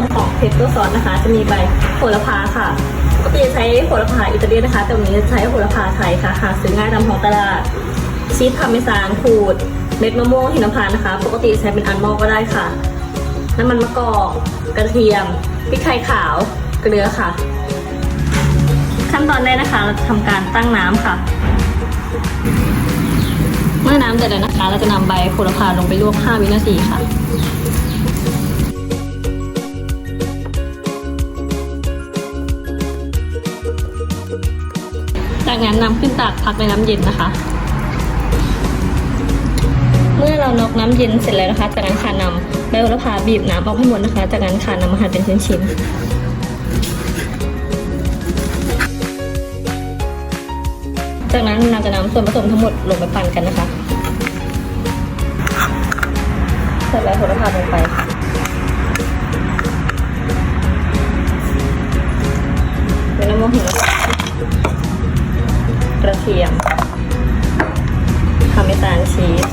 มของเพชรตัวซอสนะคะ จะมีใบโหระพาค่ะปกติใช้โหระพาอิตาเลียนนะคะ แต่วันนี้จะใช้โหระพาไทยค่ะ หาซื้อง่ายตามท้องตลาด ชีสพาเมซานขูด เม็ดมะม่วงหิมพานต์นะคะ ปกติใช้เป็นอัลมอก็ได้ค่ะ น้ำมันมะกอกกระเทียมพริกไทยขาว เกลือค่ะ ขั้นตอนแรกนะคะเราจะทำการตั้งน้ำค่ะ เมื่อน้ำเดือดแล้วนะคะ เราจะนำใบโหระพาลงไปลวก 5 วินาทีค่ะ จากนั้นนำขึ้นตากพักในน้ำเย็นนะคะ เมื่อเรานอกน้ำเย็นเสร็จแล้วนะคะ จากนั้นค่ะนำใบโหระพาบีบน้ำออกให้หมดนะคะ จากนั้นค่ะนำมาหั่นเป็นชิ้นๆจากนั้นเราจะนำส่วนผสมทั้งหมดลงไปปั่นกันนะคะ ใส่ใบโหระพาลงไป ทียมพาเมซานชีส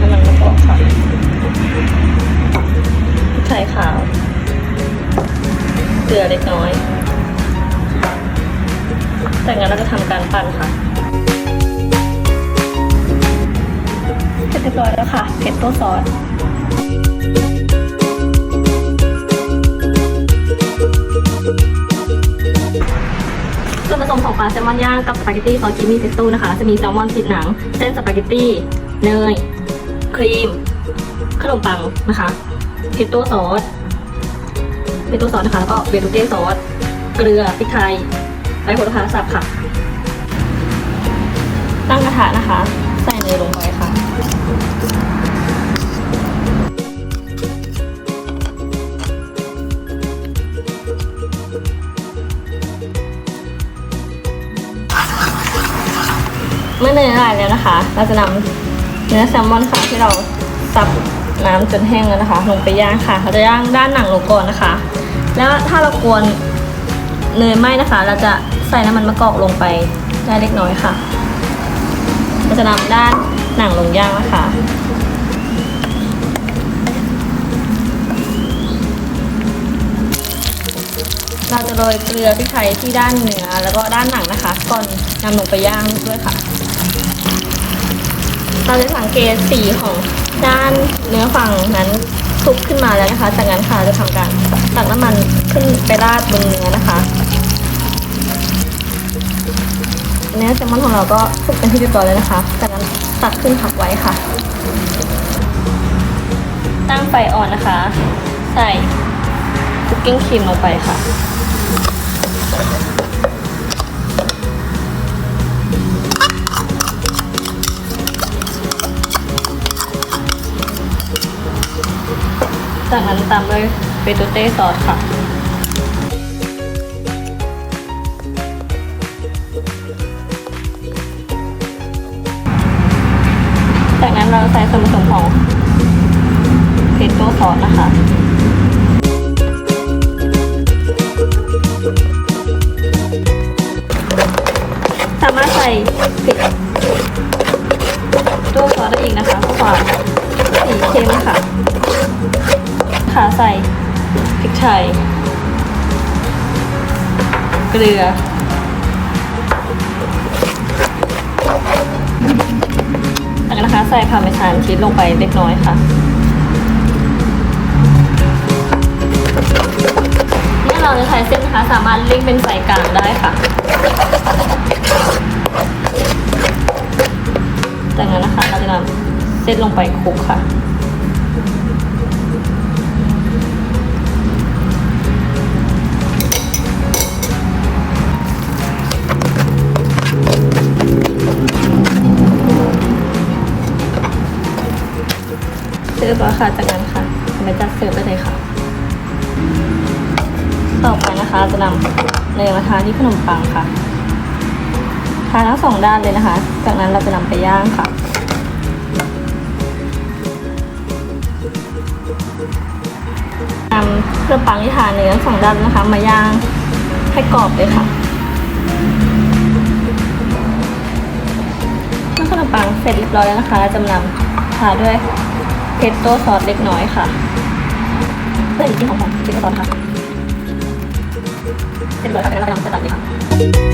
น้ำมันมะกอกค่ะพริกไทยขาว เกลือเล็กน้อย จากนั้นเราจะทำการปั่นค่ะเสร็จเรียบร้อยแล้วค่ะเพสโต้ซอส อนย่างกับสปาเกตตี้ซอสคิมมี่เพสโต้นะคะ จะมีแซลมอนติดหนัง เส้นสปาเกตตี้ เนย ครีม ขนมปังนะคะเพสโต้ซอสเพสโต้ซอสนะคะ แล้วก็เบลูเต้ซอส เกลือ พริกไทยใบโหระพาสับค่ะ ตั้งกระทะนะคะ ใส่เนยลงไปค่ะ มื่อเนยละลายแล้วนะคะ เราจะนำเนื้อแซลมอนค่ะที่เราซับน้ำจนแห้งแล้วนะคะ ลงไปย่างค่ะเราจะย่างด้านหนังลงก่อนนะคะ แล้วถ้าเรากวนเนยไหมนะคะ เราจะใส่น้ำมันมะกอกลงไปได้เล็กน้อยค่ะเราจะนำด้านหนังลงย่างนะคะเราจะโรยเกลือพริกไทยที่ด้านเนื้อแล้วก็ด้านหนังนะคะ ก่อนนำลงไปย่างด้วยค่ะ เราจะสังเกตสีของด้านเนื้อฝั่งนั้นสุกขึ้นมาแล้วนะคะ จากนั้นค่ะจะทำการตักน้ำมันขึ้นไปราดบนเนื้อนะคะ เนื้อแซลมอนของเราก็สุกเป็นที่เรียบร้อยแล้วนะคะ จากนั้นตักขึ้นพักไว้ค่ะ ตั้งไฟอ่อนนะคะ ใส่คุกกิ้งครีมลงไปค่ะ จากนั้นตามด้วยเบตูเต้ซอสค่ะ จากนั้นเราใส่ส่วนผสมของเพสโต้ซอสนะคะสามารถใส่พริกตัวซอสได้อีกนะคะเพื่อความสีเข้มค่ะ ขาใส่พริกไทย เกลือจากนั้นนะคะใส่พาเมซานชีสลงไปเล็กน้อยค่ะเมื่อเราจะใช้เส้นนะคะสามารถเล่งเป็นไฟกลางได้ค่ะจากนั้นนะคะเราจะนำเส้นลงไปคลุกค่ะ เสิร์ฟแล้วค่ะ จากนั้นค่ะมาจัดเสิร์ฟได้เลยค่ะ ต่อไปนะคะจะนำเนยมาทาที่ขนมปังค่ะ ทาทั้งสองด้านเลยนะคะ จากนั้นเราจะนำไปย่างค่ะนำขนมปังที่ทาเนื้อทั้งสองด้านนะคะ มาย่างให้กรอบเลยค่ะเมื่อขนมปังเสร็จเรียบร้อยแล้วนะคะเราจะนำทาด้วย เทสโต้ซอสเล็กน้อยค่ะเพื่อที่หอมๆเพสโต้ซอสค่ะเป็นเบอร์ค่ะแล้วเราจะตัดเลยค่ะ